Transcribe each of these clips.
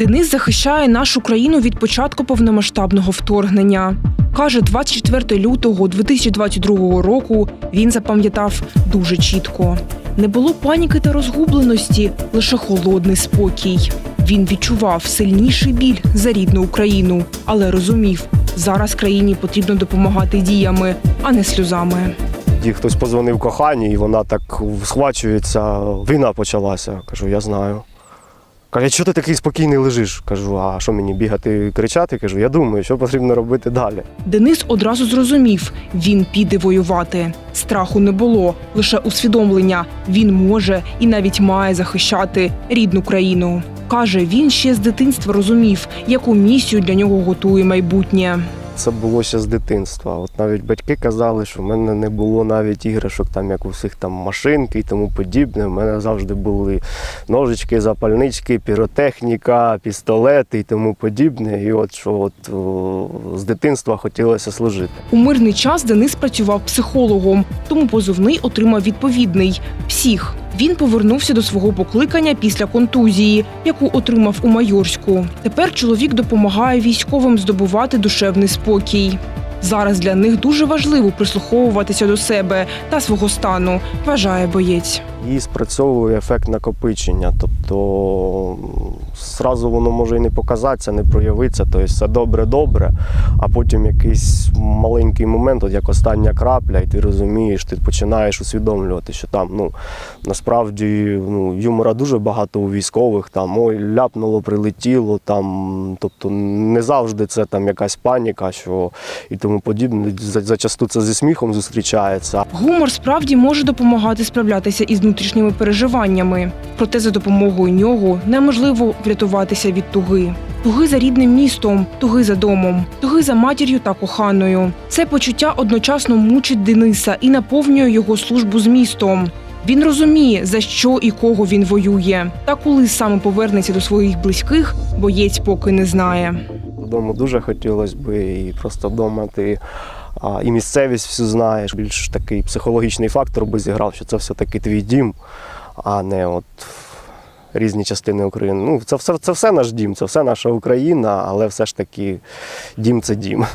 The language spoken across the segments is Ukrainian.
Денис захищає нашу країну від початку повномасштабного вторгнення. Каже, 24 лютого 2022 року він запам'ятав дуже чітко. Не було паніки та розгубленості, лише холодний спокій. Він відчував сильніший біль за рідну Україну, але розумів, зараз країні потрібно допомагати діями, а не сльозами. Тоді хтось позвонив коханій, і вона так схвачується. Війна почалася. Кажу, я знаю. Каже, що ти такий спокійний лежиш? Кажу, а що мені бігати кричати? Кажу, я думаю, що потрібно робити далі. Денис одразу зрозумів, він піде воювати. Страху не було, лише усвідомлення. Він може і навіть має захищати рідну країну. Каже, він ще з дитинства розумів, яку місію для нього готує майбутнє. Це було ще з дитинства. От навіть батьки казали, що в мене не було навіть іграшок, там як у всіх там машинки і тому подібне. У мене завжди були ножички, запальнички, піротехніка, пістолети і тому подібне. І от що от о, з дитинства хотілося служити. У мирний час Денис працював психологом, тому позивний отримав відповідний псих. Він повернувся до свого покликання після контузії, яку отримав у Майорську. Тепер чоловік допомагає військовим здобувати душевний спокій. Зараз для них дуже важливо прислуховуватися до себе та свого стану, вважає боєць. І спрацьовує ефект накопичення. Тобто зразу воно може і не показатися, не проявитися. Тобто все добре-добре, а потім якийсь маленький момент, от як остання крапля, і ти розумієш, ти починаєш усвідомлювати, що там ну насправді ну, юмора дуже багато у військових, там ой, ляпнуло, прилетіло, там, тобто не завжди це там якась паніка, що і тому подібне. За- Зачасту це зі сміхом зустрічається. Гумор справді може допомагати справлятися із внутрішніми переживаннями, проте за допомогою нього неможливо врятуватися від туги. Туги за рідним містом, туги за домом, туги за матір'ю та коханою. Це почуття одночасно мучить Дениса і наповнює його службу з містом. Він розуміє, за що і кого він воює. Та коли саме повернеться до своїх близьких, боєць поки не знає. Додому дуже хотілося б, і просто вдома ти а, і місцевість всю знаєш. Більш такий психологічний фактор би зіграв, що це все-таки твій дім, а не от різні частини України. Ну, це все, це все наш дім, це все наша Україна, але все ж таки дім це дім.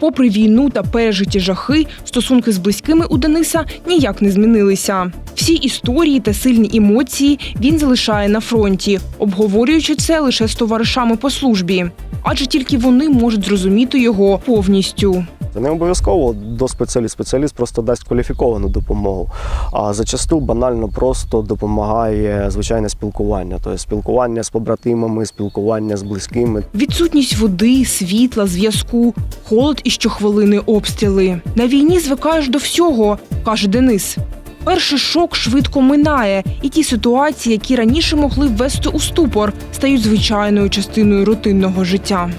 Попри війну та пережиті жахи, стосунки з близькими у Дениса ніяк не змінилися. Всі історії та сильні емоції він залишає на фронті, обговорюючи це лише з товаришами по службі, адже тільки вони можуть зрозуміти його повністю. Не обов'язково до спеціаліст. Спеціаліст просто дасть кваліфіковану допомогу. А зачасту банально просто допомагає звичайне спілкування. Тобто спілкування з побратимами, спілкування з близькими. Відсутність води, світла, зв'язку, холод і щохвилини обстріли. На війні звикаєш до всього, каже Денис. Перший шок швидко минає, і ті ситуації, які раніше могли ввести у ступор, стають звичайною частиною рутинного життя.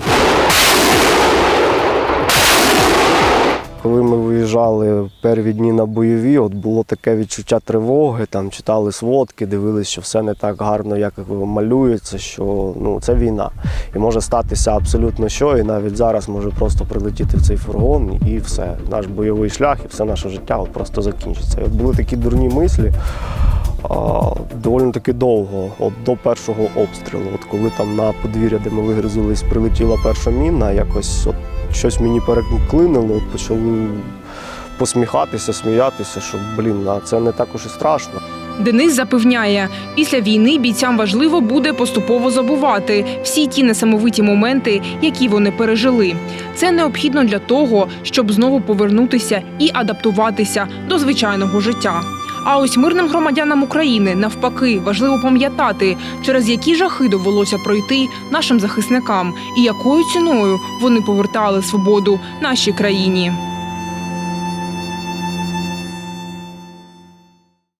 Виїжджали перві дні на бойові, от було таке відчуття тривоги, там читали сводки, дивились, що все не так гарно, як малюється, що ну це війна. І може статися абсолютно що, і навіть зараз може просто прилетіти в цей фургон, і все. Наш бойовий шлях, і все наше життя от просто закінчиться. І от були такі дурні мислі. Доволі таки довго, от до першого обстрілу. От коли там на подвір'я, де ми вигризулись, прилетіла перша міна, якось от щось мені переклинило, почали посміхатися, сміятися, що блін, а це не також і страшно. Денис запевняє, після війни бійцям важливо буде поступово забувати всі ті несамовиті моменти, які вони пережили. Це необхідно для того, щоб знову повернутися і адаптуватися до звичайного життя. А ось мирним громадянам України навпаки важливо пам'ятати, через які жахи довелося пройти нашим захисникам і якою ціною вони повертали свободу нашій країні.